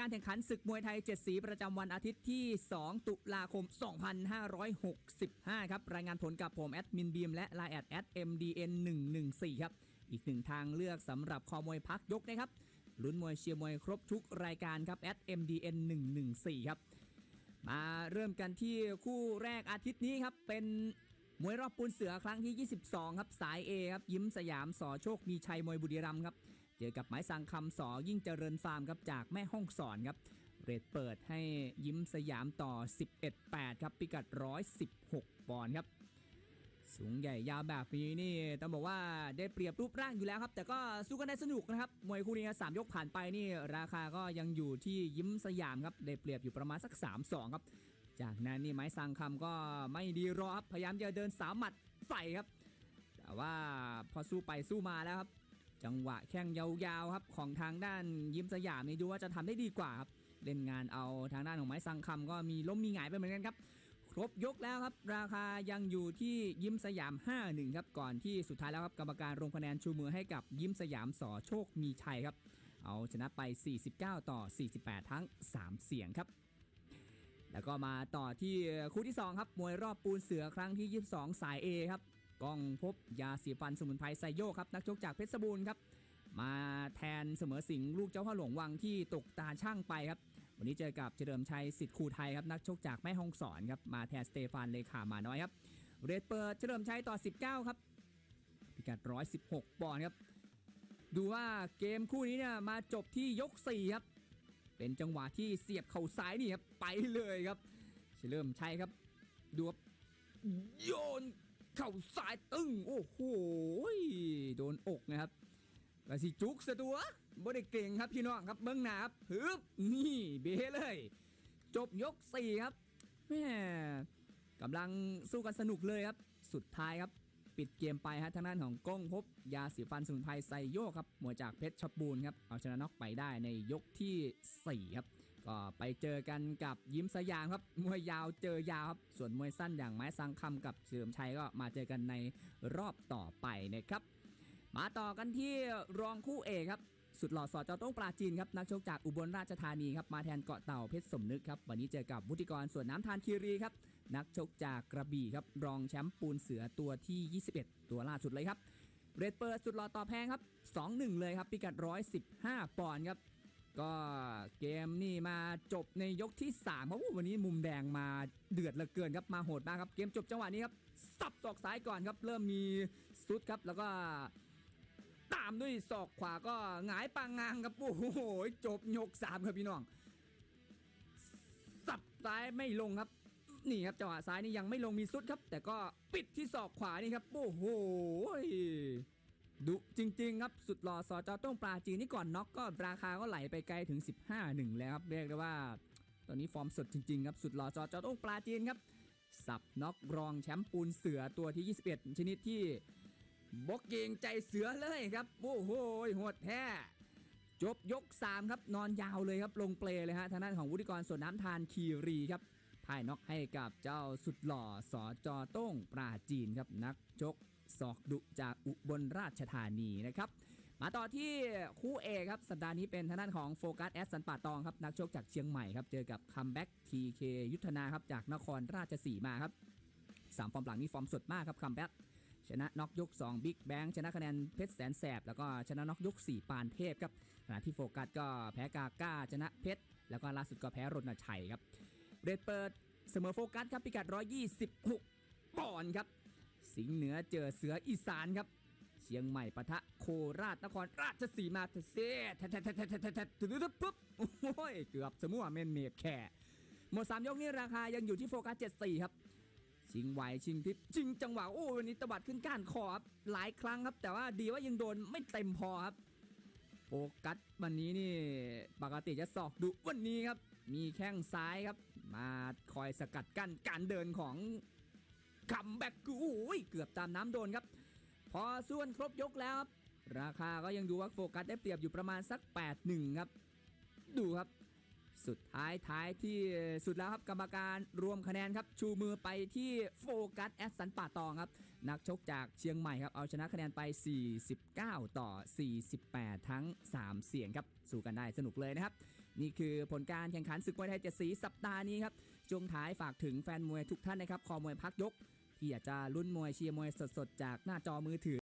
การแข่งขันศึกมวยไทย 7 สีประจำวันอาทิตย์ที่ 2 ตุลาคม 2565 ครับ รายงานผลกับผมแอดมินบีมและไลน์แอดแอด MDN 114 ครับ อีกหนึ่งทางเลือกสำหรับคอมวยพักยกนะครับ ลุ้นมวยเชียร์มวยครบทุกรายการครับแอด MDN 114 ครับ มาเริ่มกันที่คู่แรกอาทิตย์นี้ครับ เป็นมวยรอบปูนเสือครั้งที่ 22 ครับ สาย A ครับ ยิ้มสยามสอโชค มีชัยมวยบุรีรัมย์ครับ เจอกับไม้สังคำสอยิ่งเจริญฟาร์มครับจากแม่ห้องสอนครับเรทเปิดให้ยิ้มสยามต่อ 11-8 ครับ พิกัด 116 ปอนด์ครับ สูงใหญ่ยาวแบบนี้นี่ต้องบอกว่าได้เปรียบรูปร่างอยู่แล้วครับ แต่ก็สู้กันได้สนุกนะครับ มวยคู่นี้สามยกผ่านไปนี่ ราคาก็ยังอยู่ที่ยิ้มสยามครับ ได้เปรียบอยู่ประมาณสัก 3-2 ครับ จากนั้นนี่ไม้สังคำก็ไม่ดีรอครับ พยายามจะเดินสามหมัดใส่ครับ แต่ว่าพอสู้ไปสู้มาแล้วครับ จังหวะแข้งยาวๆครับของทางด้านยิ้มสยามนี่ดูว่าจะทำได้ดีกว่าครับเล่นงานเอาทางด้านของไม้สังคำก็มีล้มมีหงายไปเหมือนกันครับ ครบยกแล้วครับ ราคายังอยู่ที่ยิ้มสยาม 5-1ครับก่อนที่สุดท้ายแล้วครับกรรมการลงคะแนนชูมือให้กับยิ้มสยามสอโชคมีชัยครับ เอาชนะไป 49 ต่อ 48 ทั้ง 3 เสียงครับ แล้วก็มาต่อที่คู่ที่ 2 ครับมวยรอบปูนเสือครั้งที่ 22 สาย A ครับ กล้องพบยาสีฟันสมุนไพรไซโยครับนักชกจากเพชรบูรณ์ครับมาแทนเสมอสิงห์ลูกเจ้าพ่อหลวงวังที่ตกตาช่างไปครับ วันนี้เจอกับเฉลิมชัยสิทธิ์คูไทยครับนักชกจากแม่ฮ่องสอนครับมาแทนสเตฟานเลขามาน้อยครับเรทเปิดเฉลิมชัยต่อ 19 ครับพิกัด 116 ปอนด์ครับ ดูว่าเกมคู่นี้เนี่ยมาจบที่ยก 4 ครับ เป็นจังหวะที่เสียบเข่าซ้ายนี่ครับไปเลยครับเฉลิมชัยครับดูโยน เข่าซ้ายตึ้งโอ้โหโดนอกนะครับกระสิจุกสะตัวบ่ได้เก่งครับพี่น้องครับเบิ้งหนาครับฮึบนี่เบเลย จบยก4ครับแม่กำลังสู้กันสนุกเลยครับ สุดท้ายครับปิดเกมไปฮะทางด้านของก้องพบยาสีฟันสมุนไพรไซโยครับมวยจากเพชรชบูรณ์ครับเอาชนะน็อกไปได้ในยกทีสี่4 ครับ ก็ไปเจอกันกับยิ้มสยามครับ มวยยาวเจอยาวครับ ส่วนมวยสั้นอย่างไม้สังคำกับเฉลิมชัยก็มาเจอกันในรอบต่อไปนะครับ มาต่อกันที่รองคู่เอกครับ สุดหล่อสอดเจอต้องปลาจีนครับนักชกจากอุบลราชธานีครับมาแทนเกาะเต่าเพชรสมนึกครับวันนี้เจอกับวุฒิกรส่วนน้ำทานคีรีครับนักชกจากกระบี่ครับรองแชมป์ปูนเสือตัวที่ 21 ตัวล่าสุดเลยครับเรดเปิดสุดหล่อต่อแพงครับ 2-1 เลยครับพิกัด 115 ปอนด์ครับก็ เกมนี่มาจบในยกที่3เพราะว่าวันนี้มุมแดงมาเดือดเหลือเกินครับมาโหดมากครับเกมจบจังหวะนี้ครับสับศอกซ้ายก่อนครับ เริ่มมีซุดครับแล้วก็ตามด้วยศอกขวาก็หงายปางงางครับโอ้โหจบยก3ครับพี่น้อง สับซ้ายไม่ลงครับ นี่ครับจังหวะซ้ายนี่ยังไม่ลงมีซุดครับ แต่ก็ปิดที่ศอกขวานี่ครับโอ้โห ดุจริง ๆ ครับสุดหล่อสอจอต้องปลาจีนนี่ก่อนน็อกก็ราคาก็ไหลไปไกลถึง 15หนึ่งแล้วครับเรียกได้ว่า ตอนนี้ฟอร์มสดจริง ๆ ครับสุดหล่อสอจอต้องปลาจีนครับ สับน็อกรองแชมป์ปูนเสือตัวที่ 21 ชนิดที่บกเกงใจเสือเลยครับโอ้โหหดแท้จบยก 3 ครับนอนยาวเลยครับลงเปลเลยฮะทางด้านของวุฒิกรส่วนน้ำทานคีรีครับพ่ายน็อกให้กับเจ้าสุดหล่อสอจอต้งปราจีนครับนักชก ศอกดุจากอุบลราชธานีนะครับ มาต่อที่คู่เอกครับสัปดาห์นี้เป็นทางด้านของโฟกัสแอสสันป่าตองครับนักชกจากเชียงใหม่ครับเจอกับคัมแบ็กทีเคยุทธนาครับจากนครราชสีมาครับสามฟอร์มหลังนี่ฟอร์มสดมากครับคัมแบ็กชนะน็อกยก 2 บิ๊กแบงชนะคะแนนเพชรแสนแสบ แล้วก็ชนะน็อกยก 4 ปานเทพครับขณะที่โฟกัสก็แพ้กาก้า ชนะเพชร แล้วก็ล่าสุดก็แพ้รณชัยครับเรดเปิดเสมอโฟกัสครับพิกัด 126 ปอนด์ครับ สิงห์เหนือเจอเสืออีสานครับ เชียงใหม่ปะทะโคราชนครราชสีมาเซแทแทแทแทแทแทแทปุ๊บโอ้ยเกือบสมั่วเมนเมดแค่หมด3ยกนี้ราคายังอยู่ที่โฟกัส74ครับชิงไหวชิงทิพย์ชิงจังหวะโอ้วันนี้ตบัดขึ้นก้านคอครับหลายครั้งครับ แต่ว่าดีว่ายังโดนไม่เต็มพอครับโฟกัสวันนี้นี่ปกติจะสอกดุวันนี้ครับ มีแข้งซ้ายครับ มาคอยสกัดกั้นการเดินของ คัมแบ็กกูเกือบตามน้ำโดนครับ พอส่วนครบยกแล้วครับราคาก็ยังดูว่าโฟกัสได้เปรียบอยู่ประมาณสัก 8-1 ครับ ดูครับ สุดท้ายท้ายที่สุดแล้วครับกรรมการรวมคะแนนครับ ชูมือไปที่โฟกัสแอสสันป่าตองครับ นักชกจากเชียงใหม่ครับ เอาชนะคะแนนไป 49 ต่อ 48 ทั้ง 3 เสียงครับ สู้กันได้สนุกเลยนะครับ นี่คือผลการแข่งขันศึกมวยไทยเจ็ดสีสัปดาห์นี้ครับจงท้ายฝากถึงแฟนมวยทุกท่านนะครับขอมวยพักยก ที่อาจจะรุ่นมวยเชียร์มวยสดๆ จากหน้าจอมือถือ